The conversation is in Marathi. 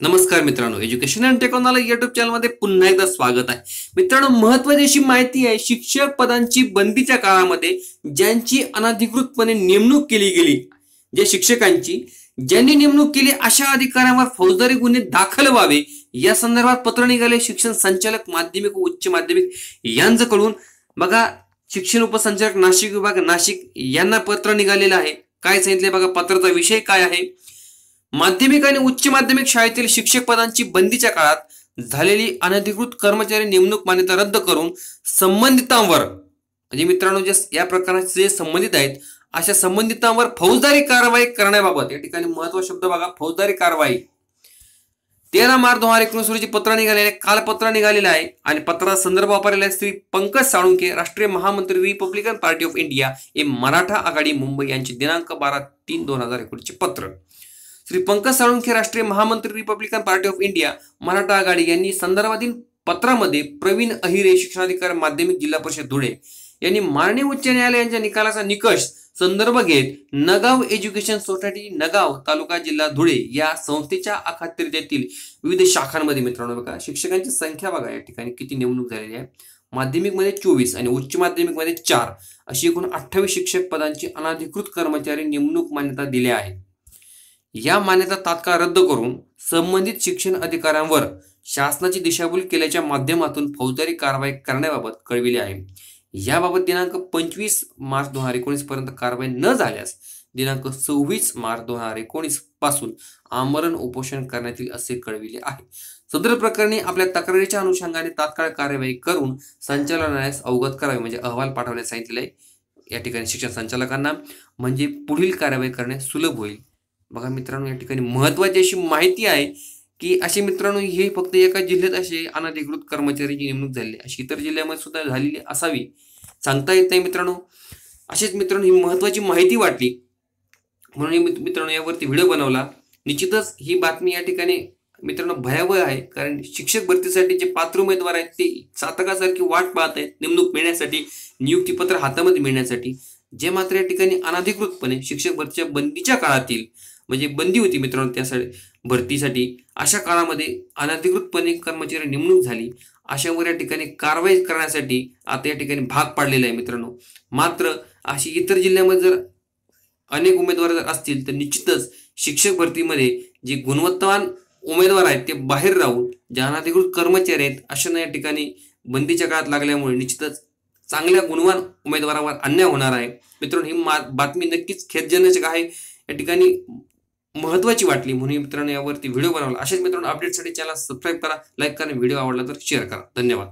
नमस्कार मित्रांनो एज्युकेशन अँड टेक्नॉलॉजी युट्यूब चॅनलमध्ये पुन्हा एकदा स्वागत आहे. मित्रांनो महत्वाची अशी माहिती आहे शिक्षक पदांची बंदीच्या काळामध्ये ज्यांची अनधिकृतपणे नेमणूक केली गेली ज्या शिक्षकांची ज्यांनी नेमणूक केली अशा अधिकाऱ्यांवर फौजदारी गुन्हे दाखल व्हावे या संदर्भात पत्र निघाले शिक्षण संचालक माध्यमिक व उच्च माध्यमिक यांच्याकडून. बघा शिक्षण उपसंचालक नाशिक विभाग नाशिक यांना पत्र निघालेलं आहे. काय सांगितले बघा पत्राचा विषय काय आहे? माध्यमिक आणि उच्च माध्यमिक शाळेतील शिक्षक पदांची बंदीच्या काळात झालेली अनधिकृत कर्मचारी नेमणूक मान्यता रद्द करून संबंधितांवर म्हणजे मित्रांनो जे या प्रकाराचे जे संबंधित आहेत अशा संबंधितांवर फौजदारी कारवाई करण्याबाबत या ठिकाणी महत्त्वाचा शब्द बघा फौजदारी कारवाई. तेरा मार्च दोन हजार एकोणीस रोजी पत्र निघालेले काल पत्र निघालेलं आहे आणि पत्राचा संदर्भ वापरलेला आहे श्री पंकज साळुंके राष्ट्रीय महामंत्री रिपब्लिकन पार्टी ऑफ इंडिया हे मराठा आघाडी मुंबई यांचे दिनांक बारा तीन दोन हजार एकोणीसचे पत्र. श्री पंकज साळुंखे राष्ट्रीय महामंत्री Republican Party of India Maratha Aghadi यांनी संदर्भातील पत्रामध्ये प्रवीण अहिरे शिक्षणाधिकारी माध्यमिक जिल्हा परिषद धुळे यांनी माननीय उच्च न्यायालयाच्या निकालाचा निकष संदर्भ घेत नगाव एज्युकेशन सोसायटी नगाव तालुका जिल्हा धुळे या संस्थेच्या अखत्यारीतील विविध शाखांमध्ये मित्रांनो बघा शिक्षकांची संख्या बघा या ठिकाणी किती नेमणूक झालेली आहे. माध्यमिकमध्ये चोवीस आणि उच्च माध्यमिकमध्ये चार अशी एकूण अठ्ठावीस शिक्षक पदांची अनधिकृत कर्मचारी नेमणूक मान्यता दिल्या आहेत या मान्यता तात्काळ रद्द करून संबंधित शिक्षण अधिकाऱ्यांवर शासनाची दिशाभूल केल्याच्या माध्यमातून फौजदारी कारवाई करण्याबाबत कळविले आहे. याबाबत दिनांक पंचवीस मार्च दोन हजार एकोणीस पर्यंत कारवाई न झाल्यास दिनांक सव्वीस मार्च दोन हजार एकोणीसपासून आमरण उपोषण करण्यात येईल असे कळविले आहे. सदर प्रकरणी आपल्या तक्रारीच्या अनुषंगाने तात्काळ कार्यवाही करून संचालनालयास अवगत करावे म्हणजे अहवाल पाठवण्यास सांगितले आहे. या ठिकाणी शिक्षण संचालकांना म्हणजे पुढील कार्यवाही करणे सुलभ होईल. बघा मित्रांनो या ठिकाणी महत्वाची अशी माहिती आहे की असे मित्रांनो हे फक्त एका जिल्ह्यात असे अनधिकृत कर्मचाऱ्याची नेमणूक झाली. अशी इतर जिल्ह्यामध्ये सुद्धा झालेली असावी. सांगता येत नाही मित्रांनो. असेच मित्रांनो ही महत्वाची माहिती वाटली. म्हणून मी मित्रांनो यावरती व्हिडिओ बनवला. निश्चितच ही बातमी या ठिकाणी मित्रांनो भयावह आहे. कारण शिक्षक भरतीसाठी जे पात्र उमेदवार आहेत ते चातकासारखी वाट पाहत आहेत नेमणूक मिळण्यासाठी नियुक्तीपत्र हातामध्ये मिळण्यासाठी. जे मात्र या ठिकाणी अनधिकृतपणे शिक्षक भरतीच्या बंदीच्या काळातील म्हणजे बंदी होती मित्रांनो त्यासाठी भरतीसाठी. अशा काळामध्ये अनधिकृतपणे कर्मचारी नेमणूक झाली. अशावर या ठिकाणी कारवाई करण्यासाठी आता या ठिकाणी भाग पाडलेला आहे मित्रांनो. मात्र अशी इतर जिल्ह्यामध्ये जर अनेक उमेदवार जर असतील तर निश्चितच शिक्षक भरतीमध्ये जे गुणवत्तावान उमेदवार आहेत ते बाहेर राहून जे अनधिकृत कर्मचारी आहेत अशा या ठिकाणी बंदीच्या काळात लागल्यामुळे निश्चितच चांगल्या गुणवान उमेदवारावर अन्याय होणार आहे. मित्रांनो ही बातमी नक्कीच खेदजनक आहे. या ठिकाणी महत्वाची वाटली म्हणून मित्रांनो यावरती व्हिडिओ बनवला. अशाच मित्रांनो अपडेटसाठी चॅनल सबस्क्राईब करा लाईक करा व्हिडिओ आवडला तर शेअर करा. धन्यवाद.